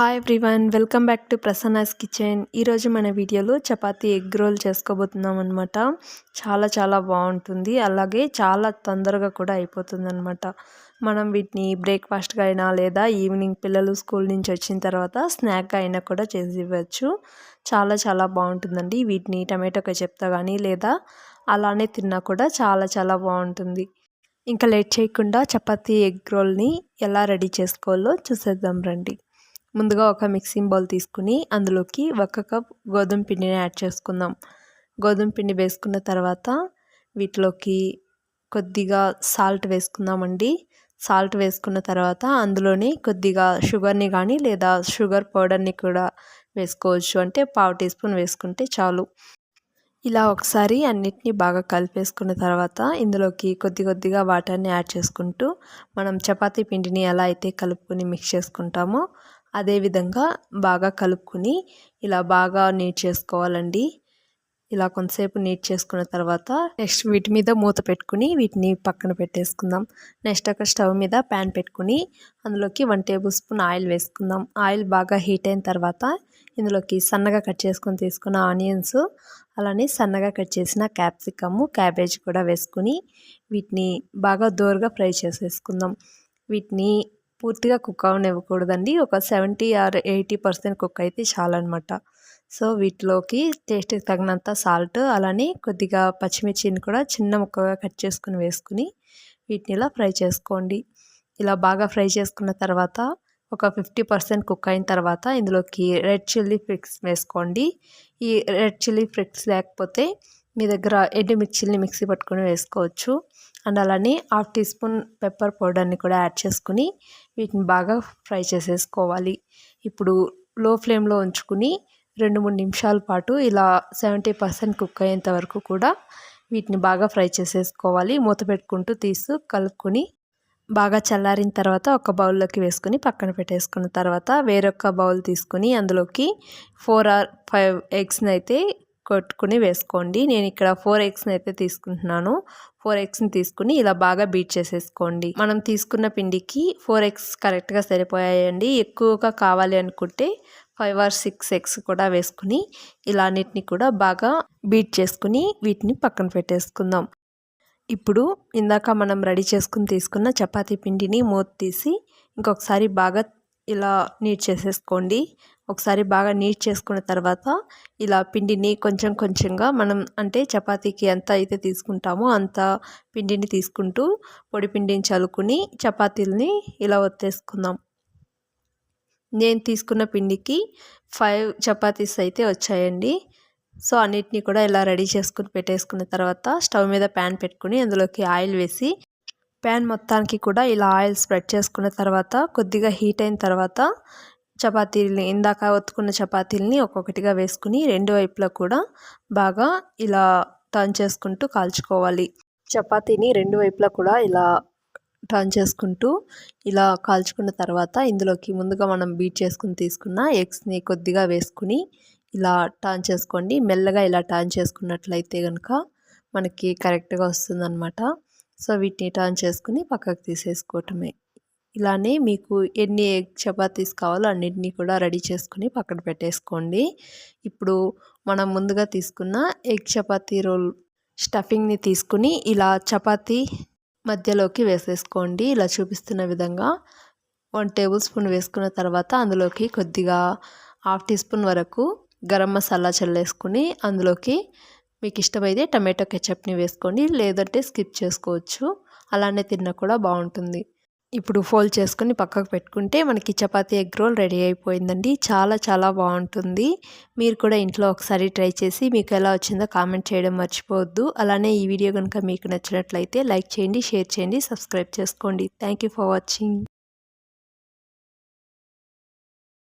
Hi everyone welcome back to Prasanna's kitchen ఈరోజు మన వీడియోలో చపాతీ ఎగ్ రోల్ చేసుకోబోతున్నాం అనమాట చాలా చాలా బాగుంటుంది. అలాగే చాలా తొందరగా కూడా అయిపోతుంది అనమాట మనం వీటిని బ్రేక్ఫాస్ట్గా అయినా లేదా ఈవినింగ్ పిల్లలు స్కూల్ నుంచి వచ్చిన తర్వాత స్నాక్గా అయినా కూడా చేసి ఇవ్వచ్చు చాలా చాలా బాగుంటుందండి. వీటిని టమాటోగా చెప్తా కానీ లేదా అలానే తిన్నా కూడా చాలా చాలా బాగుంటుంది. ఇంకా లేట్ చేయకుండా చపాతీ ఎగ్ రోల్ని ఎలా రెడీ చేసుకోవాలో చూసేద్దాం రండి. ముందుగా ఒక మిక్సింగ్ బౌల్ తీసుకుని అందులోకి ఒక కప్ గోధుమ పిండిని యాడ్ చేసుకుందాం. గోధుమ పిండి వేసుకున్న తర్వాత వీటిలోకి కొద్దిగా సాల్ట్ వేసుకుందామండి. సాల్ట్ వేసుకున్న తర్వాత అందులోనే కొద్దిగా షుగర్ని కానీ లేదా షుగర్ పౌడర్ని కూడా వేసుకోవచ్చు. అంటే పావు టీ స్పూన్ వేసుకుంటే చాలు. ఇలా ఒకసారి అన్నిటినీ బాగా కలిపేసుకున్న తర్వాత ఇందులోకి కొద్ది కొద్దిగా వాటర్ని యాడ్ చేసుకుంటూ మనం చపాతీ పిండిని ఎలా అయితే కలుపుకొని మిక్స్ చేసుకుంటామో అదేవిధంగా బాగా కలుపుకుని ఇలా బాగా నీట్ చేసుకోవాలండి. ఇలా కొంతసేపు నీట్ చేసుకున్న తర్వాత నెక్స్ట్ వీటి మీద మూత పెట్టుకుని వీటిని పక్కన పెట్టేసుకుందాం. నెక్స్ట్ అక్కడ స్టవ్ మీద ప్యాన్ పెట్టుకుని అందులోకి వన్ టేబుల్ స్పూన్ ఆయిల్ వేసుకుందాం. ఆయిల్ బాగా హీట్ అయిన తర్వాత ఇందులోకి సన్నగా కట్ చేసుకొని తీసుకున్న ఆనియన్స్ అలానే సన్నగా కట్ చేసిన క్యాప్సికమ్ క్యాబేజ్ కూడా వేసుకుని వీటిని బాగా దోరగా ఫ్రై చేసేసుకుందాం. వీటిని పూర్తిగా కుక్ అవనివ్వకూడదండి. ఒక seventy or eighty percent cook అయితే చాలన్నమాట సో వీటిలోకి టేస్ట్కి తగినంత సాల్ట్ అలానే కొద్దిగా పచ్చిమిర్చిని కూడా చిన్న ముక్కగా కట్ చేసుకుని వేసుకుని వీటిని ఇలా ఫ్రై చేసుకోండి. ఇలా బాగా ఫ్రై చేసుకున్న తర్వాత ఒక ఫిఫ్టీ పర్సెంట్ కుక్ అయిన తర్వాత ఇందులోకి రెడ్ చిల్లీ ఫ్లిక్స్ వేసుకోండి. ఈ రెడ్ చిల్లీ ఫ్లిక్స్ లేకపోతే మీ దగ్గర ఎండుమిర్చిల్ని మిక్సీ పట్టుకొని వేసుకోవచ్చు. అండ్ అలానే హాఫ్ టీ స్పూన్ పెప్పర్ పౌడర్ని కూడా యాడ్ చేసుకుని వీటిని బాగా ఫ్రై చేసేసుకోవాలి. ఇప్పుడు లో ఫ్లేమ్లో ఉంచుకుని రెండు మూడు నిమిషాల పాటు ఇలా సెవెంటీ పర్సెంట్ కుక్ అయ్యేంత వరకు కూడా వీటిని బాగా ఫ్రై చేసేసుకోవాలి. మూత పెట్టుకుంటూ తీస్తూ కలుపుకొని బాగా చల్లారిన తర్వాత ఒక బౌల్లోకి వేసుకుని పక్కన పెట్టేసుకున్న తర్వాత వేరొక బౌల్ తీసుకుని అందులోకి ఫోర్ ఆర్ ఫైవ్ ఎగ్స్ని అయితే కొట్టుకుని వేసుకోండి. నేను ఇక్కడ ఫోర్ ఎగ్స్ని అయితే తీసుకుంటున్నాను. ఫోర్ ఎగ్స్ని తీసుకుని ఇలా బాగా బీట్ చేసేసుకోండి. మనం తీసుకున్న పిండికి ఫోర్ ఎగ్స్ కరెక్ట్గా సరిపోయాయండి. ఎక్కువగా కావాలి అనుకుంటే ఫైవ్ ఆర్ సిక్స్ ఎగ్స్ కూడా వేసుకుని ఇలా అన్నిటిని కూడా బాగా బీట్ చేసుకుని వీటిని పక్కన పెట్టేసుకుందాం. ఇప్పుడు ఇందాక మనం రెడీ చేసుకుని తీసుకున్న చపాతీ పిండిని మూత తీసి ఇంకొకసారి బాగా ఇలా నీట్ చేసేసుకోండి. ఒకసారి బాగా నీట్ చేసుకున్న తర్వాత ఇలా పిండిని కొంచెం కొంచెంగా మనం అంటే చపాతీకి ఎంత అయితే తీసుకుంటామో అంత పిండిని తీసుకుంటూ పొడి పిండిని చలుకుని చపాతీలని ఇలా ఒత్తేసుకుందాం. నేను తీసుకున్న పిండికి ఫైవ్ చపాతీస్ అయితే వచ్చాయండి. సో అన్నిటినీ కూడా ఇలా రెడీ చేసుకుని పెట్టేసుకున్న తర్వాత స్టవ్ మీద ప్యాన్ పెట్టుకుని అందులోకి ఆయిల్ వేసి ప్యాన్ మొత్తానికి కూడా ఇలా ఆయిల్ స్ప్రెడ్ చేసుకున్న తర్వాత కొద్దిగా హీట్ అయిన తర్వాత చపాతీలని ఇందాక ఒత్తుకున్న చపాతీలని ఒక్కొక్కటిగా వేసుకుని రెండు వైపులా కూడా బాగా ఇలా టర్న్ చేసుకుంటూ కాల్చుకోవాలి. చపాతీని రెండు వైపులా కూడా ఇలా టర్న్ చేసుకుంటూ ఇలా కాల్చుకున్న తర్వాత ఇందులోకి ముందుగా మనం బీట్ చేసుకుని తీసుకున్న ఎగ్స్ని కొద్దిగా వేసుకుని ఇలా టర్న్ చేసుకోండి. మెల్లగా ఇలా టర్న్ చేసుకున్నట్లయితే కనుక మనకి కరెక్ట్గా వస్తుందన్నమాట. సో వీటిని టర్న్ చేసుకుని పక్కకు తీసేసుకోవటమే. ఇలానే మీకు ఎన్ని ఎగ్ చపాతీస్ కావాలో అన్నింటినీ కూడా రెడీ చేసుకుని పక్కన పెట్టేసుకోండి. ఇప్పుడు మనం ముందుగా తీసుకున్న ఎగ్ చపాతీ రోల్ స్టఫింగ్ని తీసుకుని ఇలా చపాతీ మధ్యలోకి వేసేసుకోండి. ఇలా చూపిస్తున్న విధంగా వన్ టేబుల్ స్పూన్ వేసుకున్న తర్వాత అందులోకి కొద్దిగా హాఫ్ టీ స్పూన్ వరకు గరం మసాలా చల్లేసుకుని అందులోకి మీకు ఇష్టమైతే టమాటో కెచప్ని వేసుకోండి లేదంటే స్కిప్ చేసుకోవచ్చు. అలానే తిన్నా కూడా బాగుంటుంది. ఇప్పుడు ఫోల్డ్ చేసుకుని పక్కకు పెట్టుకుంటే మనకి చపాతీ ఎగ్ రోల్ రెడీ అయిపోయిందండి. చాలా చాలా బాగుంటుంది. మీరు కూడా ఇంట్లో ఒకసారి ట్రై చేసి మీకు ఎలా వచ్చిందో కామెంట్ చేయడం మర్చిపోవద్దు. అలానే ఈ వీడియో కనుక మీకు నచ్చినట్లయితే లైక్ చేయండి షేర్ చేయండి సబ్స్క్రైబ్ చేసుకోండి. Thank for watching.